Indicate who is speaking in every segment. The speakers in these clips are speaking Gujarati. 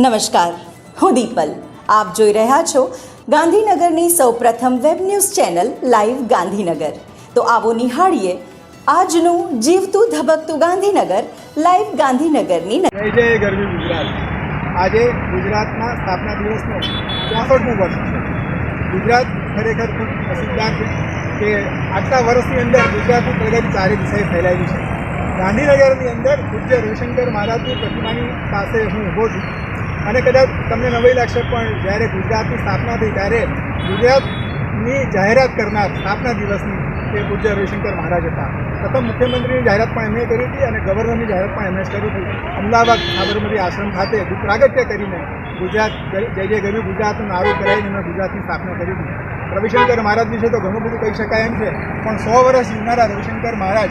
Speaker 1: નમસ્કાર. હું દીપલ. આપ જોઈ રહ્યા છો ગાંધીનગરની સૌપ્રથમ web news channel live Gandhinagar. તો આવો નિહાળીએ આજનું જીવતું ધબકતું ગાંધીનગર લાઈવ ગાંધીનગરની
Speaker 2: જય જય ગુજરાત. આજે ગુજરાતના સ્થાપના દિવસનો ચોસઠમું વર્ષ છે. ગુજરાત ખરેખર ખૂબ પ્રસિદ્ધ કે આટલા વર્ષની અંદર ગુજરાતની પ્રગતિ ચારે દિશાએ ફેલાયેલી છે. ગાંધીનગરની અંદર પૂજ્ય રવિશંકર મહારાજની પ્રતિમાની પાસે હું ઊભો છું. અને કદાચ તમને નવાઈ લાગશે, પણ જ્યારે ગુજરાતની સ્થાપના થઈ, ત્યારે ગુજરાતની જાહેરાત કરનાર સ્થાપના દિવસની તે પૂજ્ય રવિશંકર મહારાજ હતા. પ્રથમ મુખ્યમંત્રીની જાહેરાત પણ એમણે કરી હતી અને ગવર્નરની જાહેરાત પણ એમણે જ કરી હતી. અમદાવાદ સાબરમતી આશ્રમ ખાતે દુઃખ પ્રાગટ્ય કરીને ગુજરાત જય જય ગરવી ગુજરાતનું નારું કરાવીને એમણે ગુજરાતની સ્થાપના કરી હતી. રવિશંકર મહારાજ વિશે તો ઘણું બધું કહી શકાય એમ છે, પણ સો વર્ષ જીવનારા રવિશંકર મહારાજ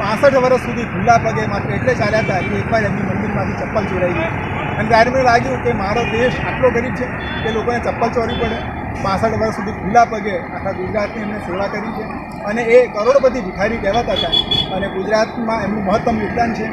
Speaker 2: પાસઠ વર્ષ સુધી ખુલ્લા પગે માત્ર એટલે ચાલ્યા હતા કે એકવાર એમની મંદિરમાંથી ચપ્પલ ચોરાઈ ગઈ. અને ત્યારે મને લાગ્યું કે મારો દેશ આટલો ગરીબ છે કે લોકોને ચપ્પલ ચોરવી પડે. પાસઠ વર્ષ સુધી ખુલ્લા પગે આખા ગુજરાતની એમને સેવા કરી છે. અને એ કરોડપતિ ભિખારી કહેવાતા હતા. અને ગુજરાતમાં એમનું મહત્તમ યોગદાન છે.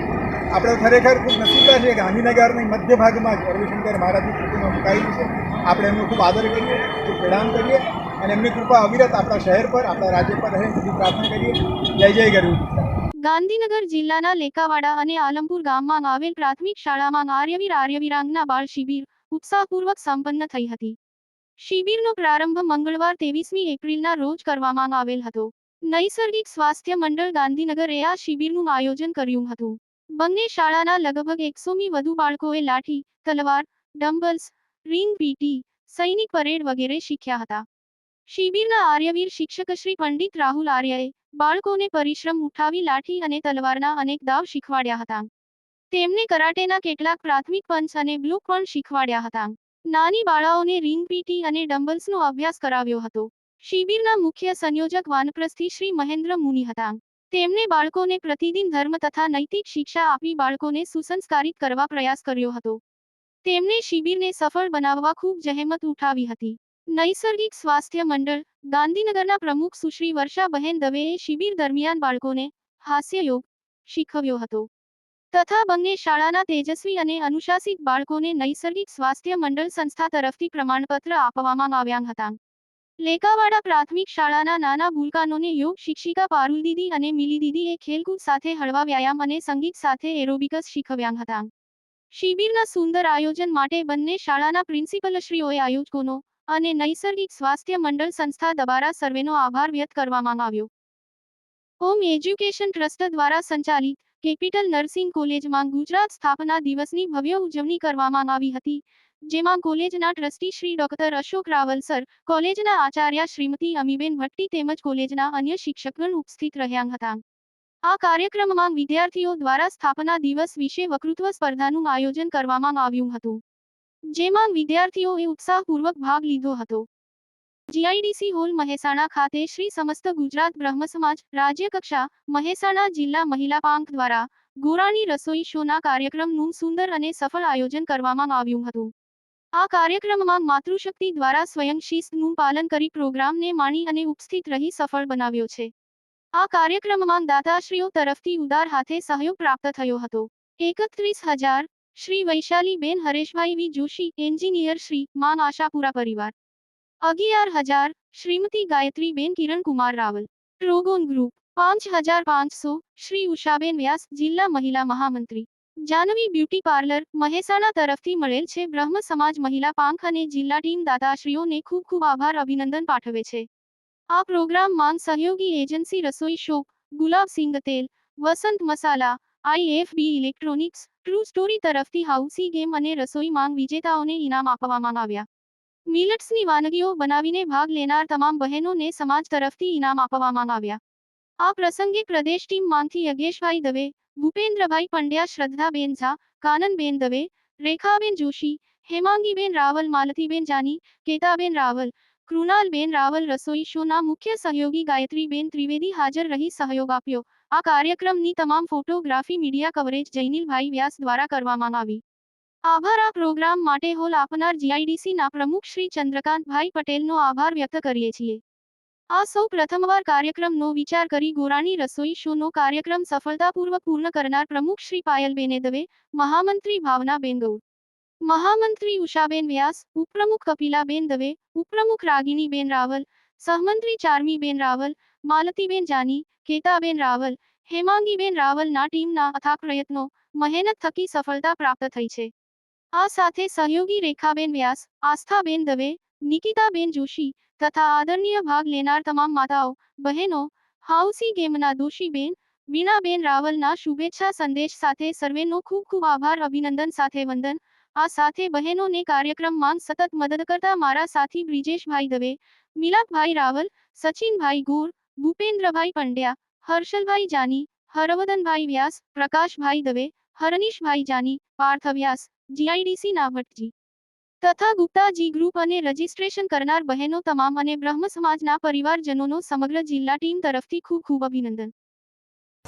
Speaker 2: આપણે ખરેખર ખૂબ નસીબદાર છે ગાંધીનગરની મધ્ય ભાગમાં જ રવિશંકર મહારાજની પ્રતિમા મુકાયેલી છે. આપણે એમનું ખૂબ આદર કરીએ, ખૂબ પ્રણામ કરીએ અને એમની કૃપા અવિરત આપણા શહેર પર, આપણા રાજ્ય પર રહે. એવી પ્રાર્થના કરીએ. જય જય ગરવી.
Speaker 3: ગાંધીનગર જિલ્લાના લેકાવાડા અને આલમપુર ગામમાં આવેલ પ્રાથમિક શાળામાં આર્યવીર આર્યવીરાંગના બાળ શિબિર ઉત્સાહપૂર્વક સંપન્ન થઈ હતી. શિબિરનો પ્રારંભ મંગળવાર ત્રેવીસમી એપ્રિલના રોજ કરવામાં આવેલ હતો. નૈસર્ગિક સ્વાસ્થ્ય મંડળ ગાંધીનગરે આ શિબિરનું આયોજન કર્યું હતું. બંને શાળાના લગભગ એકસોમી વધુ બાળકોએ લાઠી, તલવાર, ડમ્બલ્સ, રિંગ, પીટી, સૈનિક પરેડ વગેરે શીખ્યા હતા. શિબિરના આર્યવીર શિક્ષક શ્રી પંડિત રાહુલ આર્યએ બાળકોને પરિશ્રમ ઉઠાવી લાઠી અને તલવારના અનેક દાવ શીખવાડ્યા હતા. તેમને કરાટેના કેટલાક પ્રાથમિક પંચ અને બ્લોક પણ શીખવાડ્યા હતા. નાની બાળાઓને રિંગ પીટી અને ડમ્બલ્સનો અભ્યાસ કરાવ્યો હતો. શિબિરના મુખ્ય સંયોજક વાનપ્રસ્થી શ્રી મહેન્દ્ર મુનિ હતા. તેમણે બાળકોને પ્રતિદિન ધર્મ તથા નૈતિક શિક્ષા આપી બાળકોને સુસંસ્કારિત કરવા પ્રયાસ કર્યો હતો. તેમણે શિબિરને સફળ બનાવવા ખૂબ જહેમત ઉઠાવી હતી. નૈસર્ગિક સ્વાસ્થ્ય મંડળ, ગાંધીનગરના પ્રમુખ સુશ્રી વર્ષાબહેન દવેએ શિબિર દરમિયાન બાળકોને હાસ્ય શીખવ્યો હતો. તથા બંને શાળાના તેજસ્વી અને અનુશાસિત બાળકોને નૈસર્ગિક સ્વાસ્થ્ય મંડળ સંસ્થા તરફથી પ્રમાણપત્ર આપવામાં આવ્યા હતા. લેકાવાડા પ્રાથમિક શાળાના નાના ભૂલકાનોને યોગ શિક્ષિકા પારુલ દીદી અને મિલી દીદીએ ખેલકૂદ સાથે હળવા વ્યાયામ અને સંગીત સાથે એરોબિકસ શીખવ્યા હતા. શિબિરના સુંદર આયોજન માટે બંને શાળાના પ્રિન્સિપલશ્રીઓએ આયોજકોનો અને નૈસર્ગિક સ્વાસ્થ્ય મંડળ સંસ્થા દ્વારા સર્વેનો આભાર વ્યક્ત કરવામાં આવ્યો. હોમ એજ્યુકેશન ટ્રસ્ટ દ્વારા સંચાલિત કેપિટલ નર્સિંગ કોલેજમાં ગુજરાત સ્થાપના દિવસની ભવ્ય ઉજવણી કરવામાં આવી હતી, જેમાં કોલેજના trustee Shri doctor Ashok Raval sir, કોલેજના આચાર્ય શ્રીમતી અમીબેન ભટ્ટી તેમજ કોલેજના અન્ય શિક્ષકગણ ઉપસ્થિત રહ્યા હતા. આ કાર્યક્રમમાં વિદ્યાર્થીઓ દ્વારા સ્થાપના દિવસ વિશે વક્તૃત્વ સ્પર્ધાનું આયોજન કરવામાં આવ્યું હતું. જેમાં વિદ્યાર્થીઓએ ઉત્સાહપૂર્વક ભાગ લીધો હતો. જીઆઈડીસી હોલ મહેસાણા ખાતે શ્રી સમસ્ત ગુજરાત બ્રહ્મ સમાજ રાજ્યકક્ષા મહેસાણા જિલ્લા મહિલા પાંખ દ્વારા ગોરાની રસોઈ શોના કાર્યક્રમનું સુંદર અને સફળ આયોજન કરવામાં આવ્યું હતું. આ કાર્યક્રમમાં માતૃશક્તિ દ્વારા સ્વયં શિસ્તનું પાલન કરી પ્રોગ્રામને માણી અને ઉપસ્થિત રહી સફળ બનાવ્યો છે. આ કાર્યક્રમમાં દાતાશ્રીઓ તરફથી ઉદાર હાથે સહયોગ પ્રાપ્ત થયો હતો. એકત્રીસ હજાર શ્રી વૈશાલીબેન હરેશભાઈ વી જોશી, એન્જિનિયર શ્રી માંગ આશાપુરા પરિવાર. અગિયાર હજાર, શ્રીમતી ગાયત્રીબેન કિરણકુમાર રાવલ. રોગોન ગ્રુપ, પાંચ હજાર પાંચસો, શ્રી ઉષાબેન વ્યાસ, જિલ્લા મહિલા મહામંત્રી. જાનવી બ્યુટી પાર્લર, મહેસાણા તરફથી મળેલ છે. બ્રહ્મ સમાજ મહિલા પાંખ અને જિલ્લા ટીમ દાતાશ્રીઓને ખૂબ ખૂબ આભાર, અભિનંદન પાઠવે છે. આ પ્રોગ્રામ માન સહયોગી એજન્સી રસોઈ શોપ, ગુલાબ સિંગ તેલ, Vasant Masala IFB electronics true story તરફથી હાઉસી ગેમ અને રસોઈ માંગ વિજેતાઓને ઇનામ આપવામાં આવ્યા. મિલટ્સની વાનગીઓ બનાવીને ભાગ લેનાર તમામ બહેનોને સમાજ તરફથી ઇનામ આપવામાં આવ્યા. આ પ્રસંગે પ્રદેશ ટીમમાંથી યજ્ઞેશભાઈ દવે, ભૂપેન્દ્રભાઈ પંડ્યા, શ્રદ્ધાબેન ઝા, કાનનબેન દવે, રેખાબેન જોશી, હેમાંગીબેન રાવલ, માલતીબેન જાની, કેતાબેન રાવલ કૃણાલબેન રાવલ રસોઈ શોના મુખ્ય સહયોગી ગાયત્રીબેન ત્રિવેદી હાજર રહી સહયોગ આપ્યો. આ કાર્યક્રમની તમામ photography, media coverage Jainilbhai Vyas દ્વારા કરવામાં આવી. આભાર. આ પ્રોગ્રામ માટે હોલ આપનાર જીઆઈડીસીના પ્રમુખ શ્રી ચંદ્રકાંતભાઈ પટેલનો આભાર વ્યક્ત કરીએ છીએ. આ સૌ પ્રથમવાર કાર્યક્રમનો વિચાર કરી ગોરાણી રસોઈ શોનો કાર્યક્રમ સફળતાપૂર્વક પૂર્ણ કરનાર પ્રમુખ શ્રી પાયલબેને દવે મહામંત્રી ભાવનાબેન ગૌડ મહામંત્રી ઉષાબેન વ્યાસ, ઉપપ્રમુખ કપિલાબેન દવે, ઉપપ્રમુખ રાગિણીબેન રાવલ, સહમંત્રી ચારમીબેન રાવલ, માલતીબેન જાની, કેતાબેન રાવલ, હેમાંગીબેન રાવલના ટીમના અથાક પ્રયત્નો, મહેનત થકી સફળતા પ્રાપ્ત થઈ છે. આ સાથે સહયોગી રેખાબેન વ્યાસ, આસ્થાબેન દવે, નિકિતાબેન જોશી તથા આદરણીય ભાગ લેનાર તમામ માતાઓ, બહેનો, હાઉસી ગેમના દોશીબેન, વીણાબેન રાવલના શુભેચ્છા સંદેશ સાથે સર્વેનો ખૂબ ખૂબ આભાર, અભિનંદન સાથે વંદન. આ સાથે બહેનોને કાર્યક્રમમાં સતત મદદ કરતા મારા સાથી બ્રિજેશભાઈ દવે, મિલાપભાઈ રાવલ, સચિનભાઈ ગોર, ભૂપેન્દ્રભાઈ પંડ્યા, હર્ષલભાઈ જાની, હરવદનભાઈ વ્યાસ, પ્રકાશભાઈ દવે, હરનીશભાઈ જાની પાર્થ વ્યાસ, જીઆઈડીસી નાભટજી તથા ગુપ્તાજી ગ્રુપ અને રજીસ્ટ્રેશન કરનાર બહેનો તમામ અને બ્રહ્મ સમાજના પરિવારજનોનો સમગ્ર જિલ્લા ટીમ તરફથી ખૂબ ખૂબ અભિનંદન.